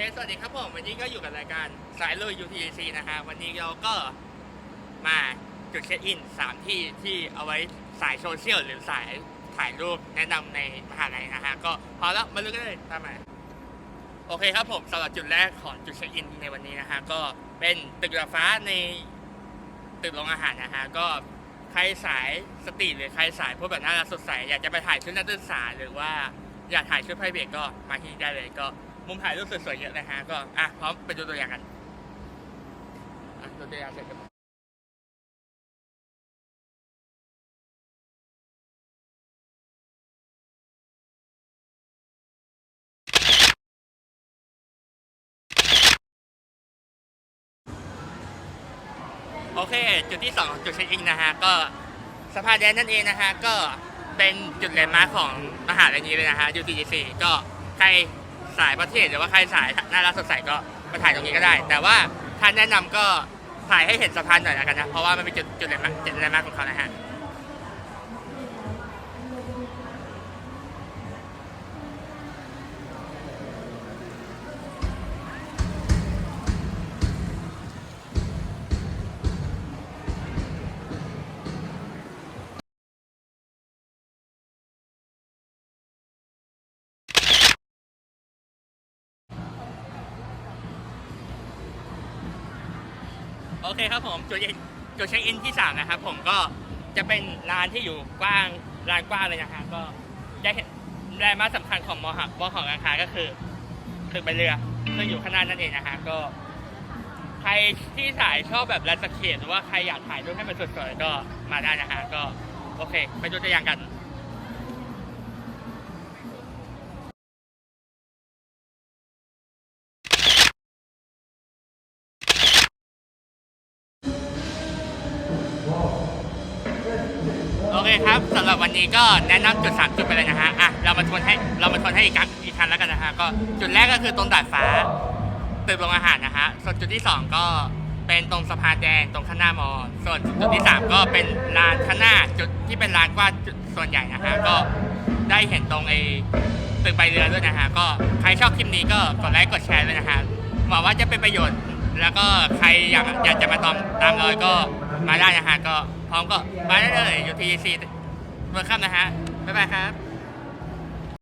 เอสวัสดีครับผม วันนี้ก็อยู่กับรายการสายลุย UTC นะฮะวันนี้เราก็มาจุดเช็คอินสามที่ที่เอาไว้สายโซเชียลหรือสายถ่ายรูปแนะนำในมหาลัยนะฮะก็พอแล้วมาลุยกันเลยตามมาโอเคครับผมสำหรับจุดแรกของจุดเช็คอินในวันนี้นะฮะก็เป็นตึกดาดฟ้าในตึกโรงอาหารนะฮะก็ใครสายสตรีทหรือใครสายพวกแบบน่ารักสดใสอยากจะไปถ่ายชุดนักศึกษาหรือว่าอยากถ่ายชุดไพรเวทก็มาที่นี่ได้เลยก็ มุมถ่ายรูปสวยๆเยอะนะฮะ ก็อะพร้อมไปดูตัวอย่างกันอะดูตัวอย่างเสร็จครับโอเค จุดที่สองจุดเช็คอินนะฮะ ก็สะพานแดนนั่นเองนะฮะ ก็เป็นจุดแลนด์มาร์คของมหาลัยนี้เลยนะฮะ UTC ก็ใคร สายประเทศหรือว่าใครสายน่ารักสดใสก็มาถ่ายตรงนี้ก็ได้ แต่ว่าท่านแนะนำก็ถ่ายให้เห็นสะพานหน่อยแล้วกันนะ เพราะว่ามันเป็นจุดจุดเด่นมากจุดเด่นมากของเขานะฮะ โอเคครับผมจุดเช็คจุดเช็คอินที่สามนะครับ ผมก็จะเป็นร้านที่อยู่กว้างร้านกว้างเลยนะฮะก็จะเห็นแลนด์มาสำคัญของมอหักมอของอาคารก็คือตึกใบเรือซึ่งอยู่ข้างหน้านั่นเองนะฮะก็ ใครที่สายชอบแบบแลนด์สเคปหรือว่าใครอยากถ่ายรูปให้มันสวยๆก็มาได้นะฮะก็โอเค ไปดูตัวอย่างกัน เคครับสำหรับวันนี้ก็แนะนำจุดสามจุดไปเลยนะฮะอะเรามาทวนให้เรามาทวนให้อีกครั้งอีกครั้งแล้วกันนะฮะก็จุดแรกก็คือตรงดาดฟ้าตึกโรงอาหารนะฮะส่วนจุดที่สองก็เป็นตรงสะพานแดงตรงข้างหน้ามอ ส่วนจุดที่สามก็เป็นลานข้างหน้าจุดที่เป็นลานกว้างจุดส่วนใหญ่นะฮะก็ได้เห็นตรงไอ้ตึกใบเรือด้วยนะฮะก็ใครชอบคลิปนี้ก็กดไลค์กดแชร์ด้วยนะฮะหวังว่าจะเป็นประโยชน์ แล้วก็ใครอยากอยากจะมาตามตามรอยก็มาได้นะฮะก็ พร้อมก็มาได้เลยอยู่ทีซีเบอร์คัมนะฮะบ๊ายบายครับ